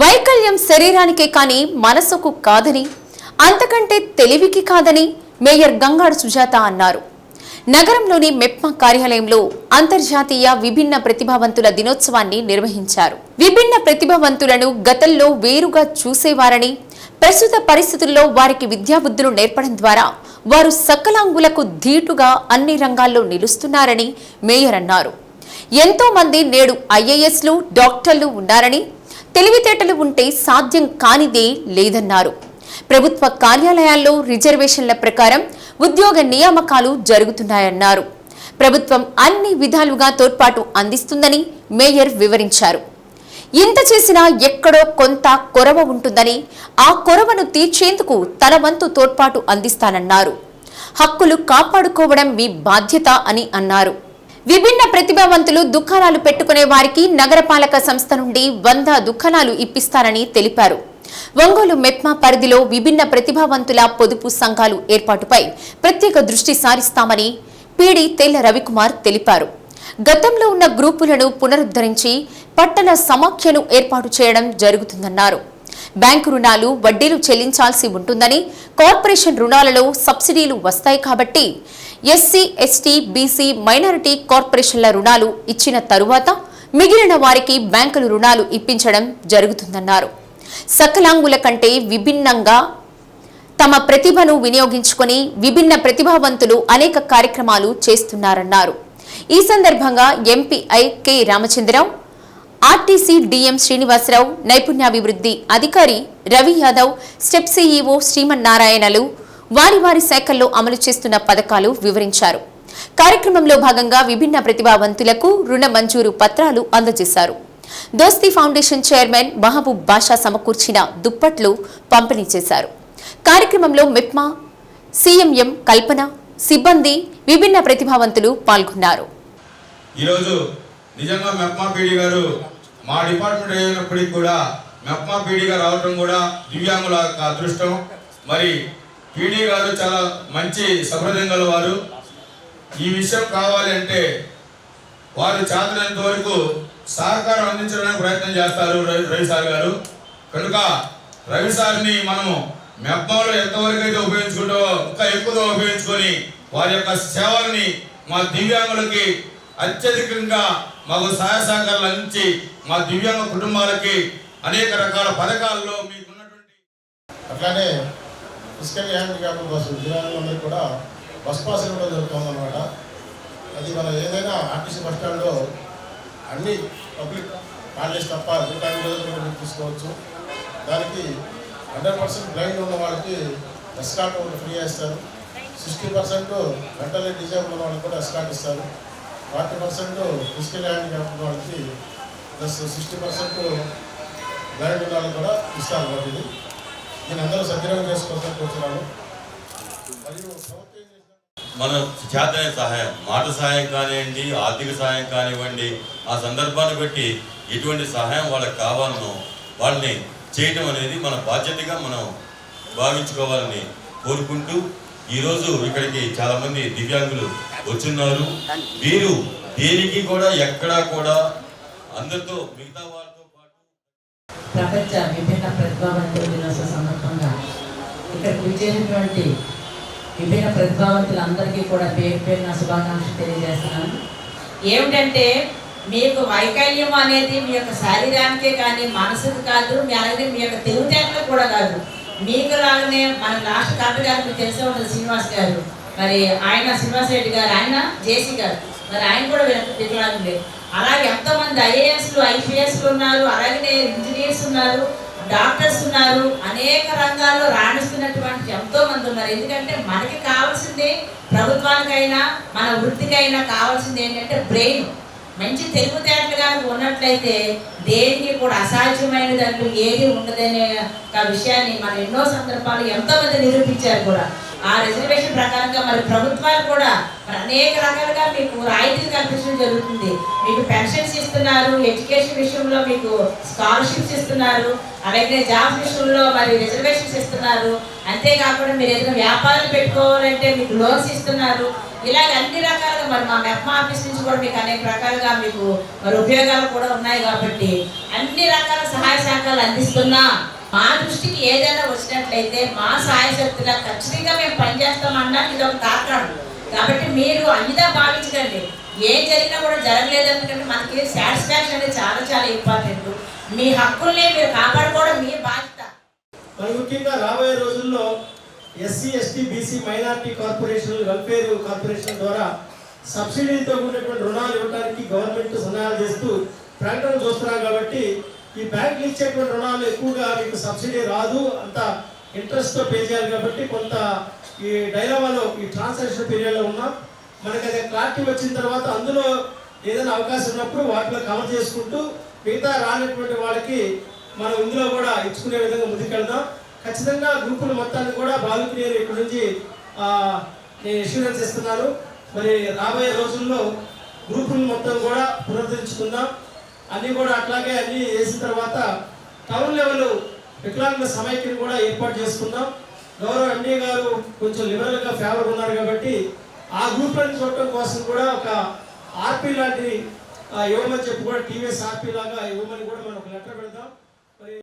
వైకల్యం శరీరానికే కాని మనసుకు కాదని అంతకంటే తెలివికి కాదని మేయర్ గంగాడు సుజాత అన్నారు. నగరంలోని మెప్మా కార్యాలయంలో అంతర్జాతీయ విభిన్న ప్రతిభావంతుల దినోత్సవాన్ని నిర్వహించారు. విభిన్న ప్రతిభావంతులను గతంలో వేరుగా చూసేవారని ప్రస్తుత పరిస్థితుల్లో వారికి విద్యాబుద్ధులు నేర్పడం ద్వారా వారు సకలాంగులకు ధీటుగా అన్ని రంగాల్లో నిలుస్తున్నారని మేయర్ అన్నారు. ఎంతో మంది నేడు ఐఏఎస్లు డాక్టర్లు ఉన్నారని తెలివితేటలు ఉంటే సాధ్యం కానిదే లేదన్నారు. ప్రభుత్వ కార్యాలయాల్లో రిజర్వేషన్ల ప్రకారం ఉద్యోగ నియామకాలు జరుగుతున్నాయన్నారు. ప్రభుత్వం అన్ని విధాలుగా తోడ్పాటు అందిస్తుందని మేయర్ వివరించారు. ఇంత చేసినా ఎక్కడో కొంత కొరవ ఉంటుందని ఆ కొరవను తీర్చేందుకు తన వంతు తోడ్పాటు అందిస్తానన్నారు. హక్కులు కాపాడుకోవడం మీ బాధ్యత అని అన్నారు. విభిన్న ప్రతిభావంతులు దుకాణాలు పెట్టుకునే వారికి నగరపాలక సంస్థ నుండి వంద దుకాణాలు ఇప్పిస్తారని తెలిపారు. ఒంగోలు మెప్మా పరిధిలో విభిన్న ప్రతిభావంతుల పొదుపు సంఘాలు ఏర్పాటుపై ప్రత్యేక దృష్టి సారిస్తామని పీడి తెల్ల రవికుమార్ తెలిపారు. గతంలో ఉన్న గ్రూపులను పునరుద్ధరించి పట్టణ సమాఖ్యను ఏర్పాటు చేయడం జరుగుతుందన్నారు. బ్యాంకు రుణాలు వడ్డీలు చెల్లించాల్సి ఉంటుందని కార్పొరేషన్ రుణాలలో సబ్సిడీలు వస్తాయి కాబట్టి ఎస్సీ ఎస్టీ బీసీ మైనారిటీ కార్పొరేషన్ల రుణాలు ఇచ్చిన తరువాత మిగిలిన వారికి బ్యాంకులు రుణాలు ఇప్పించడం జరుగుతుందన్నారు. సకలాంగుల కంటే విభిన్నంగా తమ ప్రతిభను వినియోగించుకొని విభిన్న ప్రతిభావంతులు అనేక కార్యక్రమాలు చేస్తున్నారన్నారు. ఈ సందర్భంగా MPI K Ramachandrarao RTC DM Srinivasarao నైపుణ్యాభివృద్ధి అధికారి రవి యాదవ్ స్టెప్ సీఈఓ శ్రీమన్నారాయణలు వారి వారి శాఖల్లో అమలు చేస్తున్న పథకాలు వివరించారు. కార్యక్రమంలో భాగంగా విభిన్న ప్రతిభావంతులకు రుణ మంజూరు పత్రాలు అందజేశారు. దోస్తీ ఫౌండేషన్ చైర్మన్ మహబూబ్ బాషా సమకూర్చిన దుప్పట్లు పంపిణీ చేశారు. కార్యక్రమంలో మిప్మా సీఎంఎం కల్పన సిబ్బంది విభిన్న ప్రతిభావంతులు పాల్గొన్నారు. ఈరోజు నిజంగా మెప్మా పీడి గారు మా డిపార్ట్మెంట్ అయినప్పటికీ కూడా మెప్మా పీడీగా గారు రావటం కూడా దివ్యాంగుల యొక్క అదృష్టం. మరి పీడీ గారు చాలా మంచి సహృదయం వారు. ఈ విషయం కావాలి అంటే వారు చేతనంత వరకు సహకారం అందించడానికి ప్రయత్నం చేస్తారు రవి సార్ గారు. కనుక రవి సార్ని మనము మెప్పంలో ఎంతవరకు అయితే ఉపయోగించుకుంటామో ఇంకా ఎక్కువగా ఉపయోగించుకొని వారి యొక్క సేవల్ని మా దివ్యాంగులకి అత్యధికంగా మాకు సహాయ సహకారాలు అందించి మా దివ్యాంగ కుటుంబాలకి అనేక రకాల పథకాల్లో మీకున్నటువంటి అట్లానే ఫిజికల్ హ్యాండిక్యాప్ బస్సు దివ్యాంగులందరూ కూడా బస్ పాస్ కూడా జరుగుతుందన్నమాట అది మనం ఏదైనా ఆర్టీసీ బస్ స్టాండ్లో అన్ని పబ్లిక్ కాలేజ్ తప్ప మిగతా రోజులు కూడా తీసుకోవచ్చు. దానికి హండ్రెడ్ పర్సెంట్ బ్లైండ్ ఉన్న వాళ్ళకి ఎస్కాట్ ఒకటి ఫ్రీ చేస్తారు. సిక్స్టీ పర్సెంట్ మెంటల్లీ డిజేబుల్ ఉన్న వాళ్ళకి కూడా ఎస్కాట్ ఇస్తారు. ఫార్టీ పర్సెంట్ ఫిజికల్ హ్యాండిక్యాప్ వాళ్ళకి ప్లస్ సిక్స్టీ పర్సెంట్ బ్లైండ్ ఉన్న కూడా ఇస్తారు వాటిని నేను అందరూ సద్వినియోగం చేసుకోవాలని కోరుతున్నాను. మరియు మన చేతనే సహాయం మాట సహాయం కానివ్వండి ఆర్థిక సహాయం కానివ్వండి ఆ సందర్భాన్ని బట్టి ఎటువంటి సహాయం వాళ్ళకి కావాలనో వాళ్ళని చేయటం అనేది మన బాధ్యతగా మనం భావించుకోవాలని కోరుకుంటూ ఈరోజు ఇక్కడికి చాలామంది దివ్యాంగులు వచ్చున్నారు. వీరు దేనికి కూడా ఎక్కడా కూడా అందరితో మిగతా వాళ్ళతో పాటు ప్రపంచ విభిన్న ప్రతిభావంతుల దినోత్సవ సందర్భంగా ఇక్కడికి విచ్చేసినటువంటి విభిన్న ప్రతిభావంతులందరికీ కూడా పేరు నా శుభాకాంక్షలు తెలియజేస్తున్నాను. ఏమిటంటే మీకు వైకల్యం అనేది మీ యొక్క శరీరానికే కానీ మనసుకు కాదు మీ అలాగే మీ యొక్క తెలివితేటలకు కూడా కాదు. మీకు లాగానే మన లాస్ట్ కాపీ గారు మీకు తెలిసే ఉంటుంది శ్రీనివాస్ గారు. మరి ఆయన శ్రీనివాస్ రెడ్డి గారు ఆయన జేసీ గారు. మరి ఆయన కూడా వికలాంగులే అలాగే ఎంతోమంది ఐఏఎస్లు ఐపీఎస్లు ఉన్నారు అలాగే ఇంజనీర్స్ ఉన్నారు డాక్టర్స్ ఉన్నారు అనేక రంగాల్లో రాణిస్తున్నటువంటి ఎంతో మంది ఉన్నారు. ఎందుకంటే మనకి కావాల్సింది ప్రభుత్వానికైనా మన వృత్తికైనా కావాల్సింది ఏంటంటే బ్రెయిన్. మంచి తెలివితేటలు కనుక ఉన్నట్లయితే దేనికి కూడా అసాధ్యమైన దాంట్లో ఏది ఉండదనే ఒక విషయాన్ని మనం ఎన్నో సందర్భాలు ఎంతోమంది నిరూపించారు కూడా. ఆ రిజర్వేషన్ ప్రకారంగా మరి ప్రభుత్వాలు కూడా మరి అనేక రకాలుగా మీకు రాయితీలు కల్పించడం జరుగుతుంది. మీకు పెన్షన్స్ ఇస్తున్నారు ఎడ్యుకేషన్ విషయంలో మీకు స్కాలర్షిప్స్ ఇస్తున్నారు అలాగే జాబ్ విషయంలో మరి రిజర్వేషన్స్ ఇస్తున్నారు. అంతేకాకుండా మీరు ఏదైనా వ్యాపారాలు పెట్టుకోవాలంటే మీకు లోన్స్ ఇస్తున్నారు. ఇలాగ అన్ని రకాలుగా మరి మా మెప్ప ఆఫీస్ నుంచి కూడా మీకు అనేక రకాలుగా మీకు మరి ఉపయోగాలు కూడా ఉన్నాయి కాబట్టి అన్ని రకాల సహాయ సహకారాలు అందిస్తున్నా. మా దృష్టికి ఏదైనా వచ్చినట్లయితే మా సహాయ శక్తిగా ఖచ్చితంగా మేము పనిచేస్తామన్నా ఇది ఒక తాకాడు కాబట్టి మీరు అన్నిదా భావించకండి. ఏం జరిగినా కూడా జరగలేదు ఎందుకంటే మనకి సాటిస్ఫాక్షన్ అనేది చాలా చాలా ఇంపార్టెంట్ మీ హక్కుల్ని మీరు కాపాడుకోవడం మీ బాధ్యత. మరి ముఖ్యంగా రాబోయే రోజుల్లో SC ST BC minority corporation welfare corporation ద్వారా సబ్సిడీతో కూడినటువంటి రుణాలు ఇవ్వడానికి గవర్నమెంట్ సన్నాహాలు చేస్తూ ప్రకటన చూస్తున్నాం కాబట్టి ఈ బ్యాంకులు ఇచ్చేటువంటి రుణాలు ఎక్కువగా మీకు సబ్సిడీ రాదు అంత ఇంట్రెస్ట్తో పే చేయాలి కాబట్టి కొంత ఈ డైలమాలో ఈ ట్రాన్సాక్షన్ పీరియడ్లో ఉన్నాం. మనకి అది క్లారిటీ వచ్చిన తర్వాత అందులో ఏదైనా అవకాశం ఉన్నప్పుడు వాటిలో కవర్ చేసుకుంటూ మిగతా రానటువంటి వాళ్ళకి మనం ఇందులో కూడా ఇచ్చుకునే విధంగా ముందుకెళ్దాం. ఖచ్చితంగా గ్రూపుల మొత్తాన్ని కూడా బాలుకి నేను ఇక్కడ నుంచి నేను ఇన్సూరెన్స్ ఇస్తున్నాను. మరి రాబోయే రోజుల్లో గ్రూపులు మొత్తం కూడా పునరుద్ధరించుకుందాం. అన్నీ కూడా అట్లాగే అన్నీ చేసిన తర్వాత టౌన్ లెవెల్ వికలాంగుల సమైక్యని కూడా ఏర్పాటు చేసుకుందాం. గౌరవ ఎండీ గారు కొంచెం లిబరల్గా ఫేవర్ ఉన్నారు కాబట్టి ఆ గ్రూప్లను చూడటం కోసం కూడా ఒక ఆర్పీ లాంటి ఇవ్వమని చెప్పి కూడా టీవీఎస్ ఆర్పీ లాగా ఇవ్వమని కూడా మనం ఒక లెటర్ పెడతాం